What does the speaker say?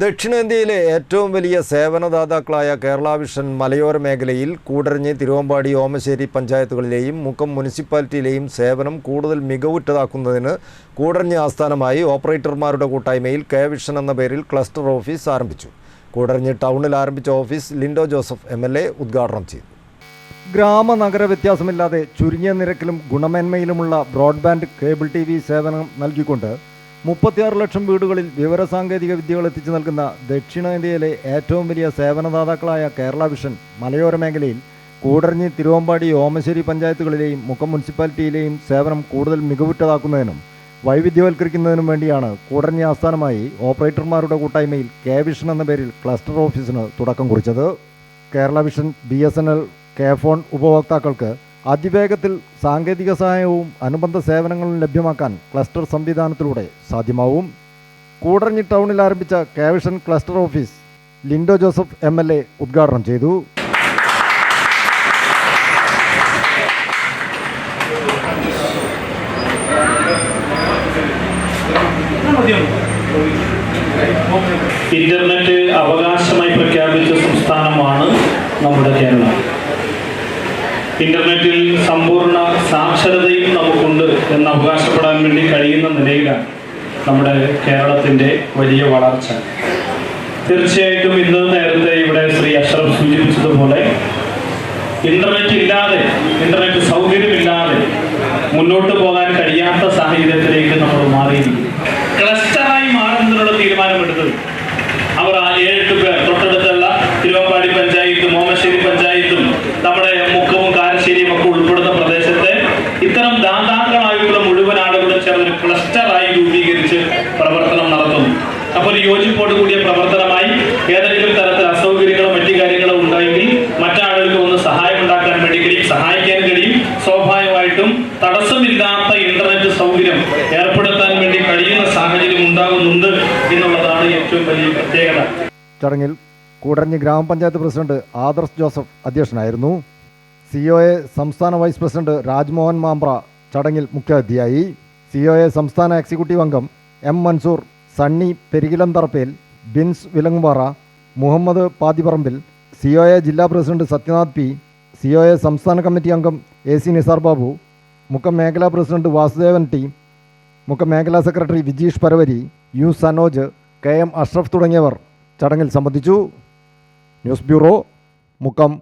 ദക്ഷിണേന്ത്യയിലെ ഏറ്റവും വലിയ സേവനദാതാക്കളായ കേരള വിഷൻ മലയോര മേഖലയിൽ കൂടരഞ്ഞ് തിരുവമ്പാടി ഓമശ്ശേരി പഞ്ചായത്തുകളിലെയും മുക്കം മുനിസിപ്പാലിറ്റിയിലെയും സേവനം കൂടുതൽ മികവുറ്റതാക്കുന്നതിന് കൂടരഞ്ഞ് ആസ്ഥാനമായി ഓപ്പറേറ്റർമാരുടെ കൂട്ടായ്മയിൽ കെ വിഷൻ എന്ന പേരിൽ ക്ലസ്റ്റർ ഓഫീസ് ആരംഭിച്ചു. കൂടരഞ്ഞ് ടൗണിൽ ആരംഭിച്ച ഓഫീസ് ലിൻഡോ ജോസഫ് എം ഉദ്ഘാടനം ചെയ്തു. ഗ്രാമ നഗര വ്യത്യാസമില്ലാതെ ചുരുങ്ങിയ നിരക്കിലും ഗുണമേന്മയിലുമുള്ള ബ്രോഡ്ബാൻഡ് കേബിൾ ടി സേവനം നൽകിക്കൊണ്ട് മുപ്പത്തിയാറ് ലക്ഷം വീടുകളിൽ വിവരസാങ്കേതിക വിദ്യകൾ എത്തിച്ചു നൽകുന്ന ദക്ഷിണേന്ത്യയിലെ ഏറ്റവും വലിയ സേവനദാതാക്കളായ കേരള വിഷൻ മലയോര മേഖലയിൽ കൂടരഞ്ഞി തിരുവമ്പാടി ഓമശ്ശേരി പഞ്ചായത്തുകളിലെയും മുക്കം മുനിസിപ്പാലിറ്റിയിലെയും സേവനം കൂടുതൽ മികവുറ്റതാക്കുന്നതിനും വൈവിധ്യവൽക്കരിക്കുന്നതിനും വേണ്ടിയാണ് കൂടരഞ്ഞി ആസ്ഥാനമായി ഓപ്പറേറ്റർമാരുടെ കൂട്ടായ്മയിൽ കെ വിഷൻ എന്ന പേരിൽ ക്ലസ്റ്റർ ഓഫീസിന് തുടക്കം കുറിച്ചത്. Kerala vision B S N L K phone ഉപഭോക്താക്കൾക്ക് അതിവേഗത്തിൽ സാങ്കേതിക സഹായവും അനുബന്ധ സേവനങ്ങളും ലഭ്യമാക്കാൻ ക്ലസ്റ്റർ സംവിധാനത്തിലൂടെ സാധ്യമാവും. കൂടഞ്ഞി ടൗണിൽ ആരംഭിച്ച K vision cluster office Lindo Joseph M L A ഉദ്ഘാടനം ചെയ്തു. ഇന്റർനെറ്റ് അവകാശമായി പ്രഖ്യാപിച്ച സംസ്ഥാനമാണ് നമ്മുടെ കേരളം. ഇന്റർനെറ്റിൽ സമ്പൂർണ സാക്ഷരതയും നമുക്കുണ്ട് എന്ന് അവകാശപ്പെടാൻ വേണ്ടി കഴിയുന്ന നിലയിലാണ് നമ്മുടെ കേരളത്തിന്റെ വലിയ വളർച്ച. തീർച്ചയായിട്ടും ഇന്ന് നേരത്തെ ഇവിടെ ശ്രീ അഷ്റഫ് സൂചിപ്പിച്ചതുപോലെ ഇന്റർനെറ്റ് ഇല്ലാതെ ഇന്റർനെറ്റ് സൗകര്യമില്ലാതെ മുന്നോട്ട് പോകാൻ കഴിയാത്ത സാഹചര്യത്തിലേക്ക് നമ്മൾ മാറിയിരിക്കും അപ്പോൾ കൂടിയ പ്രവർത്തനമായി ഏതെങ്കിലും തരത്തിൽ അസൗകര്യങ്ങളോ മറ്റു കാര്യങ്ങളോ ഉണ്ടായെങ്കിൽ മറ്റാളുകൾക്ക് ഒന്ന് സഹായം ഉണ്ടാക്കാൻ വേണ്ടി കഴിയും സഹായിക്കാൻ കഴിയും. സ്വാഭാവികമായിട്ടും തടസ്സമില്ലാത്ത ഇന്റർനെറ്റ് സൗകര്യം ഏർപ്പെടുത്താൻ വേണ്ടി കഴിയുന്ന സാഹചര്യം ഉണ്ടാകുന്നുണ്ട് എന്നുള്ളതാണ് ഏറ്റവും വലിയ പ്രത്യേകത. ചടങ്ങിൽ കൂടരഞ്ഞി ഗ്രാമപഞ്ചായത്ത് പ്രസിഡന്റ് ആദർശ് ജോസഫ് അധ്യക്ഷനായിരുന്നു. സി ഒ എ സംസ്ഥാന വൈസ് പ്രസിഡന്റ് രാജ്മോഹൻ മാമ്പ്ര ചടങ്ങിൽ മുഖ്യാതിഥിയായി. സി ഒ എ സംസ്ഥാന എക്സിക്യൂട്ടീവ് അംഗം M Mansoor Sunny Perikilantharappel Bins Vilangupara Muhammad Pathiparambil C O A ജില്ലാ president Sathyanath P C O A സംസ്ഥാന കമ്മിറ്റി അംഗം എ സി നിസാർ ബാബു മുഖം മേഖലാ പ്രസിഡന്റ് വാസുദേവൻ ടി മുക്കം മേഖലാ secretary Vijeesh Paravari U Sanoj K M Ashraf തുടങ്ങിയവർ ചടങ്ങിൽ സംബന്ധിച്ചു. News bureau Mukkam.